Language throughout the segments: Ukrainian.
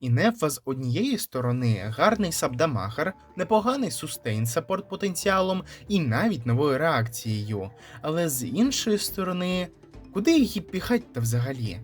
І Нефа з однієї сторони гарний сабдамагер, непоганий сустейн саппорт потенціалом і навіть новою реакцією, але з іншої сторони, куди її піхать-то взагалі?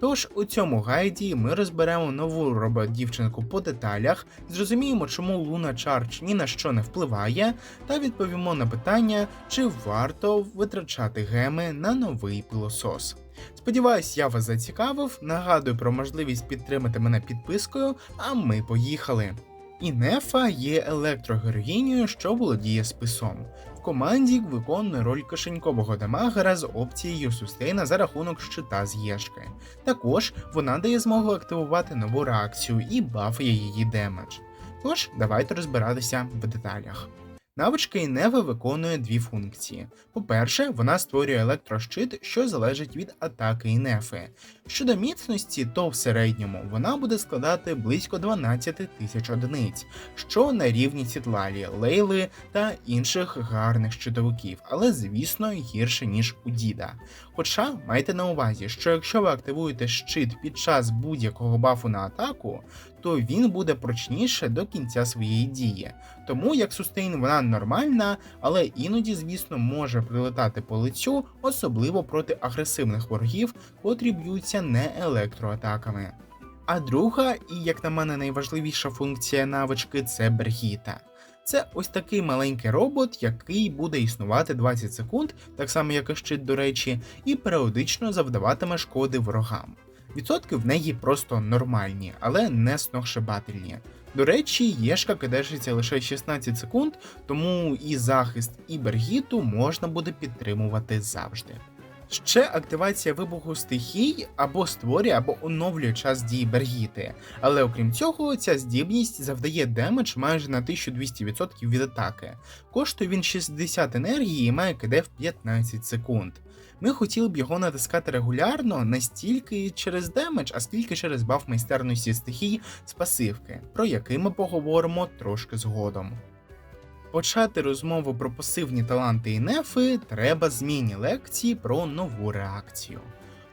Тож у цьому гайді ми розберемо нову робот-дівчинку по деталях, зрозуміємо, чому Луна Чардж ні на що не впливає, та відповімо на питання, чи варто витрачати геми на новий пилосос. Сподіваюсь, я вас зацікавив. Нагадую про можливість підтримати мене підпискою, а ми поїхали. Інефа є електрогероїнею, що володіє списом. В команді виконує роль кишенькового дамагера з опцією сустейна за рахунок щита з Єшки. Також вона дає змогу активувати нову реакцію і бафує її демедж. Тож, давайте розбиратися в деталях. Навичка Іневи виконує дві функції. По-перше, вона створює електрощит, що залежить від атаки Інефи. Щодо міцності, то в середньому вона буде складати близько 12 тисяч одиниць, що на рівні Сітлалі, Лейли та інших гарних щитовиків, але звісно гірше ніж у Діда. Хоча майте на увазі, що якщо ви активуєте щит під час будь-якого бафу на атаку, то він буде прочніше до кінця своєї дії. Тому як сустейн вона нормальна, але іноді, звісно, може прилетати по лицю, особливо проти агресивних ворогів, котрі б'ються не електроатаками. А друга, і як на мене, найважливіша функція навички це Бергіта. Це ось такий маленький робот, який буде існувати 20 секунд, так само як і щит, до речі, і періодично завдаватиме шкоди ворогам. Відсотки в неї просто нормальні, але не сногсшибательні. До речі, Єшка кидешиться лише 16 секунд, тому і захист, і бергіту можна буде підтримувати завжди. Ще активація вибуху стихій або створює, або оновлює час дії бергіти, але окрім цього, ця здібність завдає демедж майже на 1200% від атаки. Коштує він 60 енергії і має КД в 15 секунд. Ми хотіли б його натискати регулярно не стільки через демедж, а скільки через баф майстерності стихій з пасивки, про який ми поговоримо трошки згодом. Почати розмову про пасивні таланти і нефи треба з міні-лекції про нову реакцію.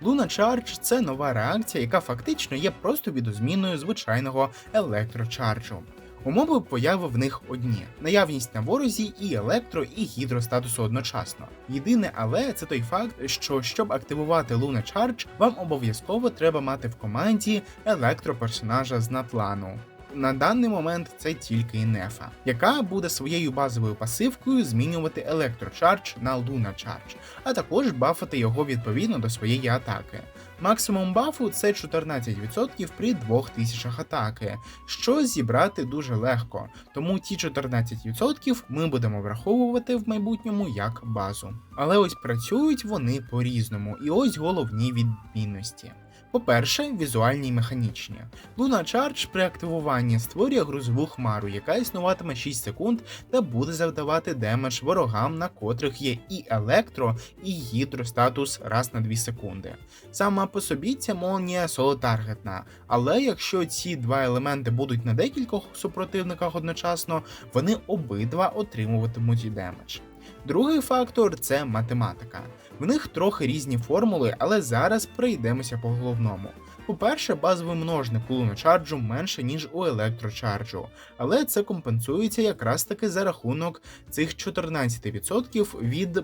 Луна Чардж це нова реакція, яка фактично є просто відозміною звичайного електрочарджу. Умови появи в них одні: наявність на ворозі і електро, і гідростатусу одночасно. Єдине, але це той факт, що щоб активувати Луна Чардж, вам обов'язково треба мати в команді електроперсонажа з Натлану. На даний момент це тільки Інефа, яка буде своєю базовою пасивкою змінювати електрочардж на Луна Чардж, а також бафати його відповідно до своєї атаки. Максимум бафу це 14% при 2000 атаки, що зібрати дуже легко, тому ті 14% ми будемо враховувати в майбутньому як базу. Але ось працюють вони по-різному, і ось головні відмінності. По-перше, візуальні і механічні. Луна Чардж при активуванні створює грузову хмару, яка існуватиме 6 секунд та буде завдавати демедж ворогам, на котрих є і електро, і гідростатус раз на 2 секунди. Сама по собі ця молнія соло-таргетна, але якщо ці два елементи будуть на декількох супротивниках одночасно, вони обидва отримуватимуть демедж. Другий фактор це математика. В них трохи різні формули, але зараз пройдемося по головному. По-перше, базовий множник у луночарджу менше, ніж у електрочарджу, але це компенсується якраз таки за рахунок цих 14% від е,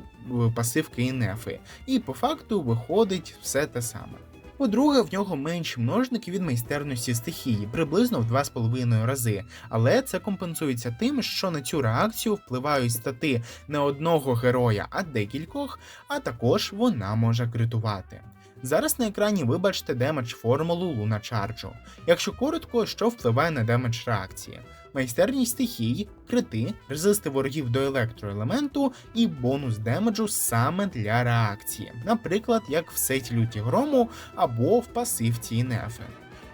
пасивки і нефи, і по факту виходить все те саме. По-друге, в нього менші множники від майстерності стихії, приблизно в 2,5 рази, але це компенсується тим, що на цю реакцію впливають стати не одного героя, а декількох, а також вона може критувати. Зараз на екрані ви бачите демедж формулу Луна Чарджу. Якщо коротко, що впливає на демедж реакції майстерність стихій, крити, резисти ворогів до електроелементу і бонус демеджу саме для реакції, наприклад, як в сеті люті грому або в пасивці Інефи.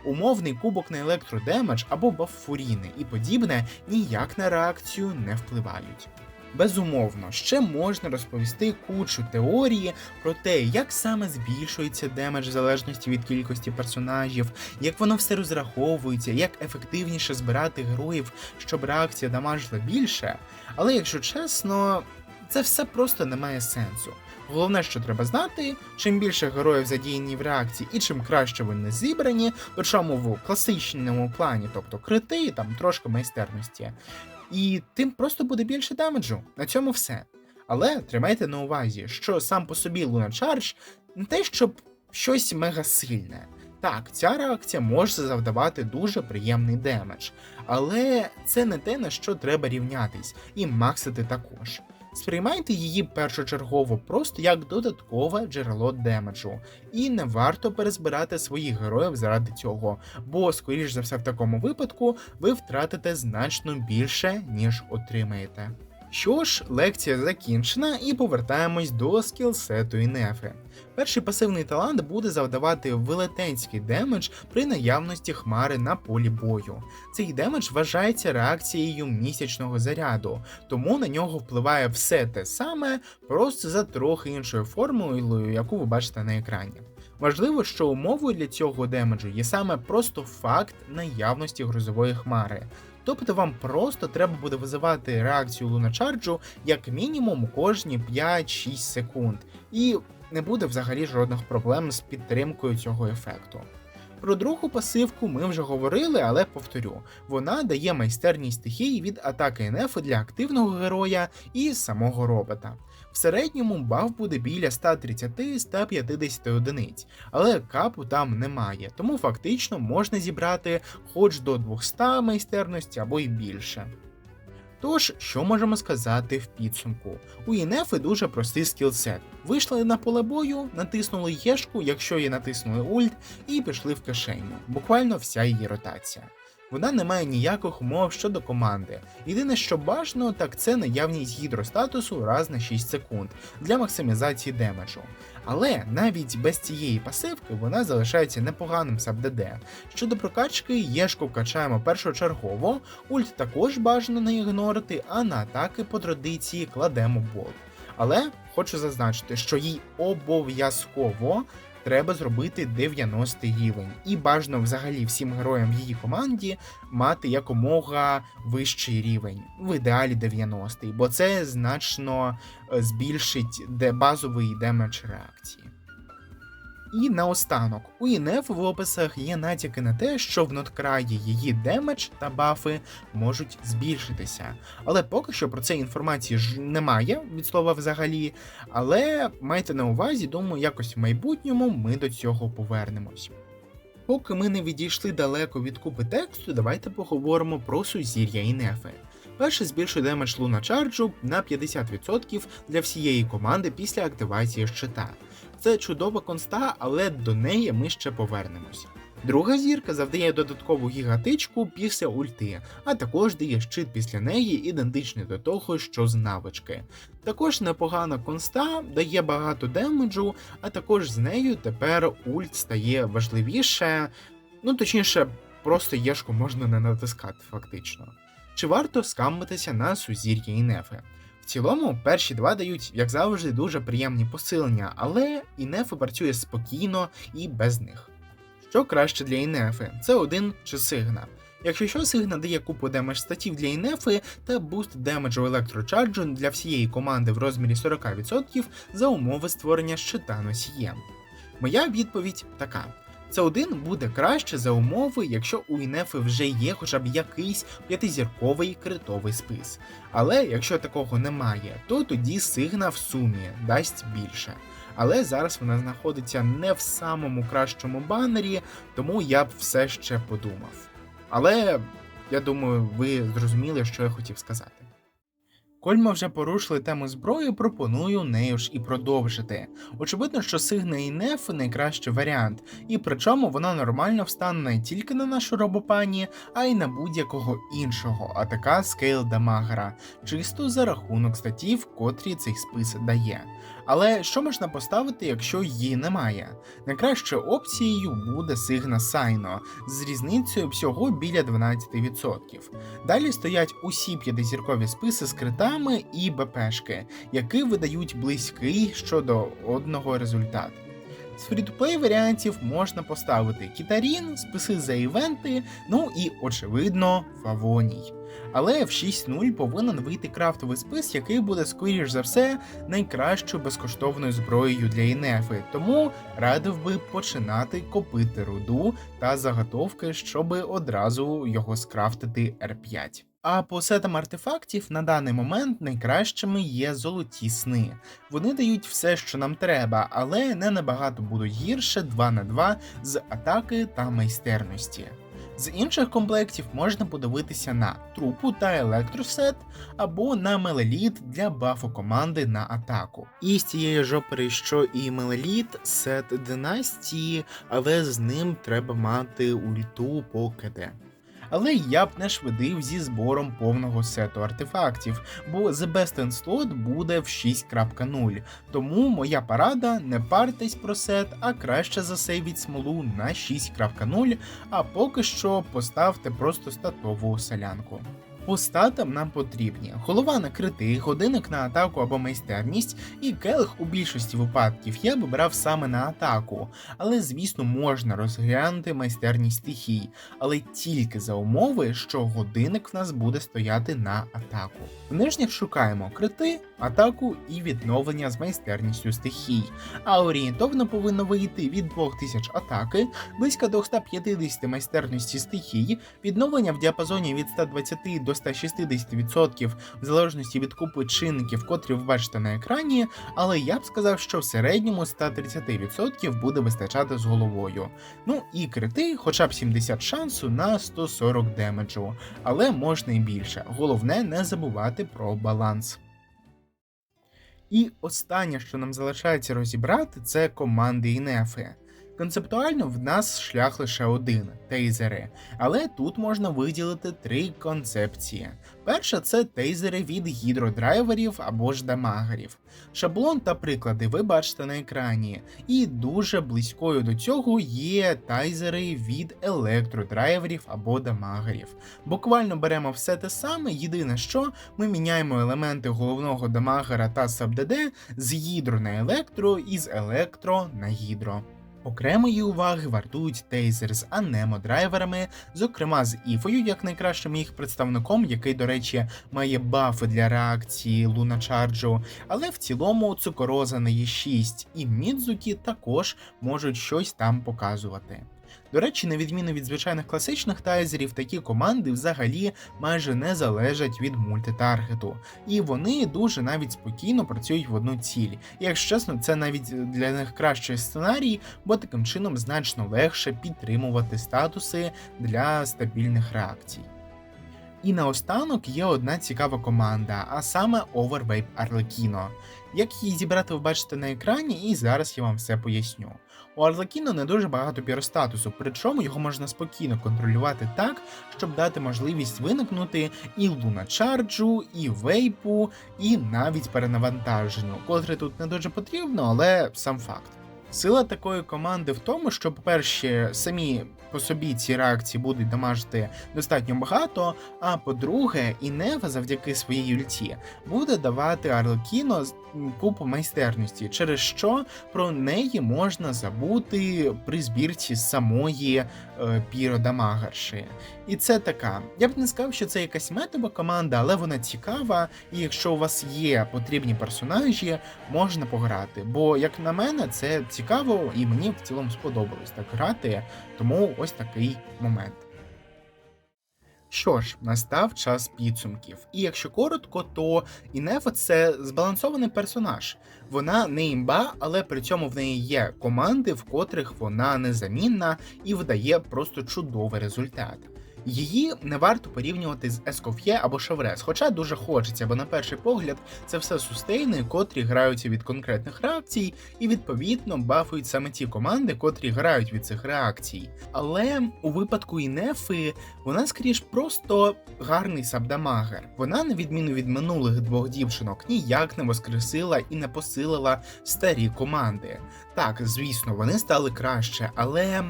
Умовний кубок на електродемедж або баффуріни і подібне ніяк на реакцію не впливають. Безумовно, ще можна розповісти кучу теорії про те, як саме збільшується демедж в залежності від кількості персонажів, як воно все розраховується, як ефективніше збирати героїв, щоб реакція дамажила більше. Але якщо чесно, це все просто не має сенсу. Головне, що треба знати, чим більше героїв задіяні в реакції і чим краще вони зібрані, причому в класичному плані, тобто крити, там трошки майстерності, і тим просто буде більше демеджу. На цьому все. Але тримайте на увазі, що сам по собі Луна Чардж не те, щоб щось мега сильне. Так, ця реакція може завдавати дуже приємний демедж, але це не те, на що треба рівнятись, і максити також. Сприймайте її першочергово просто як додаткове джерело демеджу, і не варто перезбирати своїх героїв заради цього, бо, скоріш за все, в такому випадку ви втратите значно більше, ніж отримаєте. Що ж, лекція закінчена, і повертаємось до скілсету Інефи. Перший пасивний талант буде завдавати велетенський демедж при наявності хмари на полі бою. Цей демедж вважається реакцією місячного заряду, тому на нього впливає все те саме, просто за трохи іншою формулою, яку ви бачите на екрані. Важливо, що умовою для цього демеджу є саме просто факт наявності грозової хмари. Тобто вам просто треба буде визивати реакцію луначарджу як мінімум кожні 5-6 секунд, і не буде взагалі жодних проблем з підтримкою цього ефекту. Про другу пасивку ми вже говорили, але повторю, вона дає майстерність стихії від атаки НФ для активного героя і самого робота. В середньому баф буде біля 130-150 одиниць, але капу там немає, тому фактично можна зібрати хоч до 200 майстерності або й більше. Тож, що можемо сказати в підсумку? У Інефи дуже простий скілсет. Вийшли на поле бою, натиснули єшку, якщо її натиснули ульт, і пішли в кишеню. Буквально вся її ротація. Вона не має ніяких умов щодо команди. Єдине, що бажано, так це наявність гідростатусу раз на 6 секунд для максимізації демеджу. Але навіть без цієї пасивки вона залишається непоганим саб-ДД. Щодо прокачки, єшку качаємо першочергово, ульт також бажано не ігнорити, а на атаки по традиції кладемо болт. Але хочу зазначити, що їй обов'язково треба зробити 90 рівень, і бажано взагалі всім героям в її команді мати якомога вищий рівень, в ідеалі 90, бо це значно е, збільшить де базовий демедж реакції. І наостанок, у ІНФ в описах є натяки на те, що в ноткраї її демедж та бафи можуть збільшитися. Але поки що про це інформації ж немає від слова взагалі. Але майте на увазі, думаю, якось в майбутньому ми до цього повернемось. Поки ми не відійшли далеко від купи тексту, давайте поговоримо про сузір'я Інефи. Перше збільшує демедж Луна Чарджу на 50% для всієї команди після активації щита. Це чудова конста, але до неї ми ще повернемося. Друга зірка завдає додаткову гігатичку після ульти, а також дає щит після неї, ідентичний до того, що з навички. Також непогана конста дає багато демеджу, а також з нею тепер ульт стає важливіше, ну точніше, просто єшку можна не натискати фактично. Чи варто скамбитися на сузір'я Інефи? В цілому, перші два дають, як завжди, дуже приємні посилення, але Інефи працює спокійно і без них. Що краще для Інефи? Це один чи Сигна. Якщо що, Сигна дає купу демедж статів для Інефи та буст демеджу електрочарджу для всієї команди в розмірі 40% за умови створення щита носієм. Моя відповідь така. Це один буде краще за умови, якщо у Інефи вже є хоча б якийсь п'ятизірковий критовий спис. Але якщо такого немає, то тоді Сигна в сумі дасть більше. Але зараз вона знаходиться не в самому кращому банері, тому я б все ще подумав. Але я думаю, ви зрозуміли, що я хотів сказати. Коль ми вже порушили тему зброї, пропоную нею ж і продовжити. Очевидно, що Сигна і Неф найкращий варіант, і причому вона нормально встане не тільки на нашу робопані, а й на будь-якого іншого атака скейл дамагера, чисто за рахунок статів, котрі цей спис дає. Але що можна поставити, якщо її немає? Найкращою опцією буде Сигна Сайно з різницею всього біля 12%. Далі стоять усі п'ятизіркові списи з критами і БПшки, які видають близький щодо одного результат. З фрі-то-плей варіантів можна поставити Кітарін, списи за івенти, ну і, очевидно, Фавоній. Але в 6.0 повинен вийти крафтовий спис, який буде, скоріш за все, найкращою безкоштовною зброєю для інефи, тому радив би починати копити руду та заготовки, щоб одразу його скрафтити R5. А по сетам артефактів на даний момент найкращими є золоті сни. Вони дають все, що нам треба, але не набагато будуть гірше 2 на 2 з атаки та майстерності. З інших комплектів можна подивитися на трупу та електросет або на мелеліт для бафу команди на атаку. І з цієї ж опери, що і мелеліт, сет династії, але з ним треба мати ульту по КД. Але я б не швидив зі збором повного сету артефактів, бо The Best in Slot буде в 6.0. Тому моя парада не партесь про сет, а краще засейвіть смолу на 6.0, а поки що поставте просто статову селянку. По статам нам потрібні голова на крити, годинник на атаку або майстерність, і келих у більшості випадків я б брав саме на атаку, але звісно можна розглянути майстерність стихій, але тільки за умови, що годинник в нас буде стояти на атаку. В нижніх шукаємо крити, атаку і відновлення з майстерністю стихій, а орієнтовно повинно вийти від 2000 атаки, близько 250 майстерності стихій, відновлення в діапазоні від 120 до 160% в залежності від купи чинників, котрі ви бачите на екрані, але я б сказав, що в середньому 130% буде вистачати з головою. Ну і крити, хоча б 70 шансу на 140 демеджу, але можна і більше. Головне не забувати про баланс. І останнє, що нам залишається розібрати, це команди і нефи. Концептуально в нас шлях лише один тейзери, але тут можна виділити три концепції. Перша це тейзери від гідродрайверів або ж дамагерів. Шаблон та приклади ви бачите на екрані, і дуже близькою до цього є тайзери від електродрайверів або дамагерів. Буквально беремо все те саме, єдине, що ми міняємо елементи головного дамагера та саб-ДД з гідро на електро і з електро на гідро. Окремої уваги вартують тейзер з анемо-драйверами, зокрема з Іфою, як найкращим їх представником, який, до речі, має бафи для реакції Луна Чарджу, але в цілому цукороза на Е6 і Мідзукі також можуть щось там показувати. До речі, на відміну від звичайних класичних тайзерів, такі команди взагалі майже не залежать від мультитаргету, і вони дуже навіть спокійно працюють в одну ціль. Якщо чесно, це навіть для них кращий сценарій, бо таким чином значно легше підтримувати статуси для стабільних реакцій. І наостанок є одна цікава команда, а саме Overvape Arlecchino. Як її зібрати, ви бачите на екрані, і зараз я вам все поясню. У Арлекіно не дуже багато піростатусу, причому його можна спокійно контролювати так, щоб дати можливість виникнути і луначарджу, і вейпу, і навіть перенавантаженню, котре тут не дуже потрібно, але сам факт. Сила такої команди в тому, що, по-перше, самі по собі ці реакції будуть дамажити достатньо багато. А по-друге, Інева завдяки своїй ульті буде давати Арлекіно купу майстерності, через що про неї можна забути при збірці самої е, піродамагарші. І це така. Я б не сказав, що це якась метова команда, але вона цікава, і якщо у вас є потрібні персонажі, можна пограти. Бо, як на мене, це цікаво і мені в цілому сподобалось так грати, тому ось такий момент. Що ж, настав час підсумків. І якщо коротко, то Інефа це збалансований персонаж. Вона не імба, але при цьому в неї є команди, в котрих вона незамінна і видає просто чудовий результат. Її не варто порівнювати з Ескоф'є або Шеврес, хоча дуже хочеться, бо на перший погляд це все сустейни, котрі граються від конкретних реакцій, і відповідно бафують саме ті команди, котрі грають від цих реакцій. Але у випадку Інефи вона скоріш просто гарний сабдамагер. Вона, на відміну від минулих двох дівчинок, ніяк не воскресила і не посилила старі команди. Так, звісно, вони стали краще, але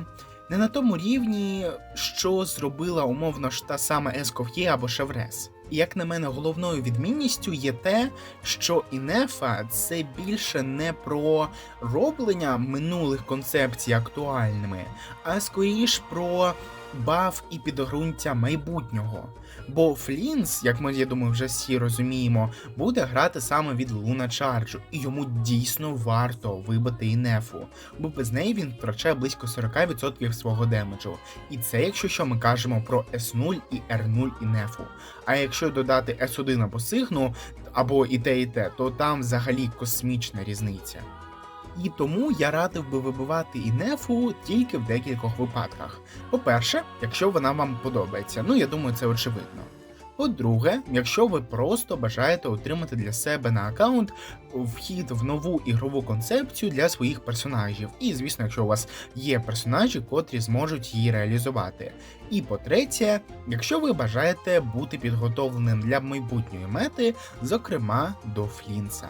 не на тому рівні, що зробила умовно ж та сама Есков'є або Шеврес. І як на мене, головною відмінністю є те, що Інефа це більше не про роблення минулих концепцій актуальними, а скоріш про баф і підґрунтя майбутнього. Бо Флінс, як ми я думаю, вже всі розуміємо, буде грати саме від Луна Чарджу, і йому дійсно варто вибити Інефу, бо без неї він втрачає близько 40% свого демеджу. І це якщо що ми кажемо про S0 і R0 Інефу. А якщо додати S1 або Сигну, або і те, і те, то там взагалі космічна різниця. І тому я радив би вибивати інефу тільки в декількох випадках. По-перше, якщо вона вам подобається, ну я думаю, це очевидно. По-друге, якщо ви просто бажаєте отримати для себе на аккаунт вхід в нову ігрову концепцію для своїх персонажів, і звісно, якщо у вас є персонажі, котрі зможуть її реалізувати. І по-третє, якщо ви бажаєте бути підготовленим для майбутньої мети, зокрема до Флінса.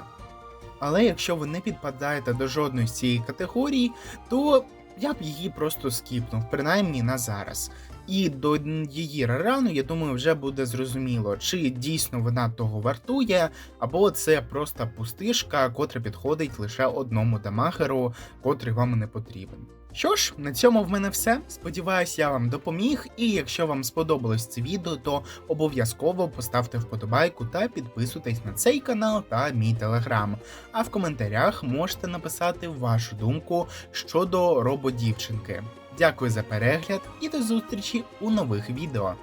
Але якщо ви не підпадаєте до жодної з цієї категорії, то я б її просто скіпнув, принаймні на зараз. І до її рарану, я думаю, вже буде зрозуміло, чи дійсно вона того вартує, або це просто пустишка, котра підходить лише одному дамагеру, котрий вам не потрібен. Що ж, на цьому в мене все. Сподіваюсь, я вам допоміг. І якщо вам сподобалось це відео, то обов'язково поставте вподобайку та підписуйтесь на цей канал та мій телеграм. А в коментарях можете написати вашу думку щодо рободівчинки. Дякую за перегляд і до зустрічі у нових відео.